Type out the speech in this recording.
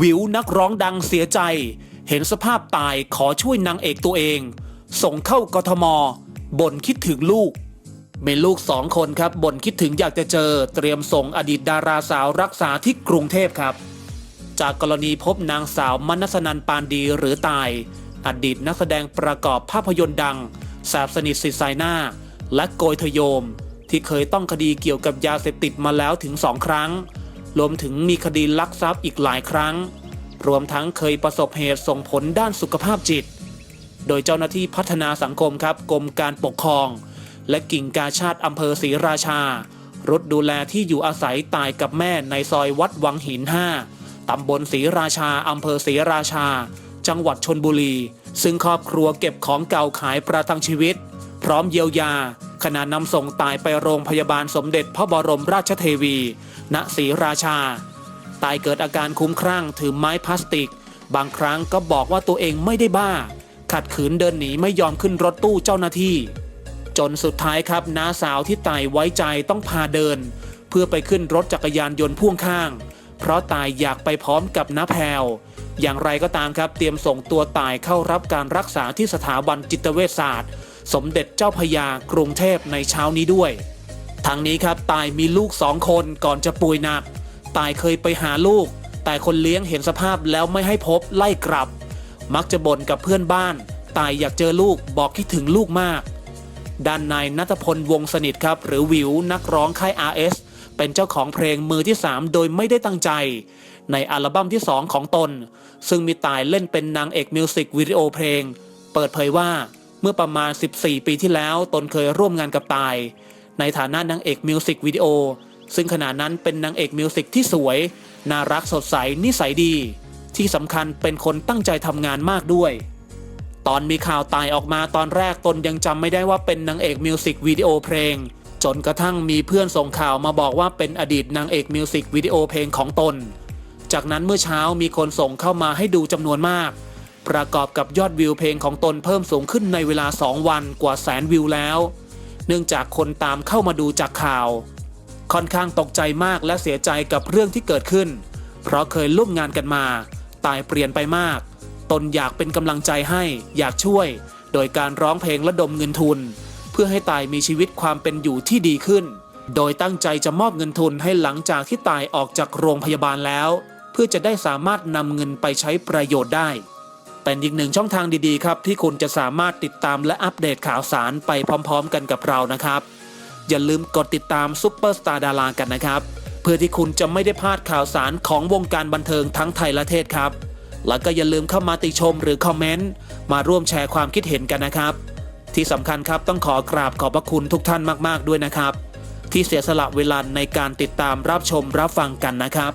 วิวนักร้องดังเสียใจ เห็นสภาพตายขอช่วยนางเอกตัวเอง ส่งเข้ากทมบ่นคิดถึงลูกมีลูกสองคนครับบ่นคิดถึงอยากจะเจอ เตรียมส่งอดีตดาราสาวรักษาที่กรุงเทพครับ จากกรณีพบนางสาวมนัสนันปานดีหรือตาย อดีตนักแสดงประกอบภาพยนตร์ดังแสบสนิทสิทธิ์ไซหน้า และโกยทโยม ที่เคยต้องคดีเกี่ยวกับยาเสพติดมาแล้วถึงสองครั้ง รวมถึงมีคดีลักทรัพย์อีกหลายครั้ง รวมทั้งเคยประสบเหตุส่งผลด้านสุขภาพจิต โดยเจ้าหน้าที่พัฒนาสังคมครับกรมการปกครอง และกิ่งกาชาติอำเภอศรีราชารถดูแลที่อยู่อาศัยตายกับแม่ในซอยวัดวังหิน 5 ตำบลศรีราชา อำเภอศรีราชา จังหวัดชนบุรี ซึ่งครอบครัวเก็บของเก่าขายประทังชีวิต พร้อมเยียวยา ขณะนำส่งตายไปโรงพยาบาลสมเด็จพระบรมราชเทวี ณศรีราชา ตายเกิดอาการคุ้มครั่งถือไม้พลาสติก บางครั้งก็บอกว่าตัวเองไม่ได้บ้า ขัดขืนเดินหนีไม่ยอมขึ้นรถตู้เจ้าหน้าที่ จนสุดท้ายครับน้าสาวที่ตายไว้ใจต้องพาเดิน เพื่อไปขึ้นรถจักรยานยนต์พ่วงข้าง เพราะตายอยากไปพร้อมกับน้าแพรวอย่างไรก็ตามครับเตรียมส่งตัวตายเข้ารับการรักษาที่สถาบันจิตเวชศาสตร์ สมเด็จเจ้าพยากรุงเทพในเช้านี้ด้วยทางนี้ครับตายมีลูกสองคนก่อนจะป่วยหนัก ตายเคยไปหาลูก แต่คนเลี้ยงเห็นสภาพแล้วไม่ให้พบไล่กลับ มักจะบ่นกับเพื่อนบ้าน ตายอยากเจอลูกบอกคิดถึงลูกมาก ด้านนายนัทพลวงสนิทครับ หรือวิวนักร้องค่าย RS เป็นเจ้าของเพลงมือที่ 3 โดยไม่ได้ตั้งใจ ในอัลบั้มที่ 2 ของตน ซึ่งมีตายเล่นเป็นนางเอกมิวสิกวิดีโอเพลง เปิดเผยว่า เมื่อประมาณ 14 ปีที่แล้วตนเคยร่วมงานกับตาย ในฐานะนางเอกมิวสิกวิดีโอซึ่งขณะนั้นเป็นนางเอกมิวสิกที่สวย น่ารักสดใสนิสัยดี ที่สำคัญเป็นคนตั้งใจทำงานมากด้วย ตอนมีข่าวตายออกมาตอนแรกตนยังจำไม่ได้ว่าเป็นนางเอกมิวสิกวิดีโอเพลง จนกระทั่งมีเพื่อนส่งข่าวมาบอกว่าเป็นอดีตนางเอกมิวสิกวิดีโอเพลงของตน จากนั้นเมื่อเช้ามีคนส่งเข้ามาให้ดูจำนวนมาก ประกอบกับยอดวิวเพลงของตนเพิ่มสูงขึ้นในเวลา 2 วันกว่าแสนวิวแล้ว เนื่องจากคนตามเข้ามาดูจากข่าว ค่อนข้างตกใจมากและเสียใจกับเรื่องที่เกิดขึ้น เพราะเคยร่วมงานกันมา ตายเปลี่ยนไปมาก ตนอยากเป็นกำลังใจให้อยากช่วย โดยการร้องเพลงระดมเงินทุน เพื่อให้ตายมีชีวิตความเป็นอยู่ที่ดีขึ้น โดยตั้งใจจะมอบเงินทุนให้หลังจากที่ตายออกจากโรงพยาบาลแล้ว เพื่อจะได้สามารถนำเงินไปใช้ประโยชน์ได้ เป็นอีกหนึ่งช่องทางดีๆครับ ที่คุณจะสามารถติดตามและอัปเดตข่าวสารไปพร้อมๆ กันกับเรานะครับ อย่าลืมกดติดตามซุปเปอร์สตาร์ดารากันนะครับ เพื่อที่คุณจะไม่ได้พลาดข่าวสารของวงการบันเทิงทั้งไทยและเทศครับ แล้วก็อย่าลืมเข้ามาติชมหรือคอมเมนต์มาร่วมแชร์ความคิดเห็นกันนะครับ ที่สำคัญครับต้องขอกราบขอบพระคุณทุกท่านมากๆด้วยนะครับ ที่เสียสละเวลาในการติดตามรับชมรับฟังกันนะครับ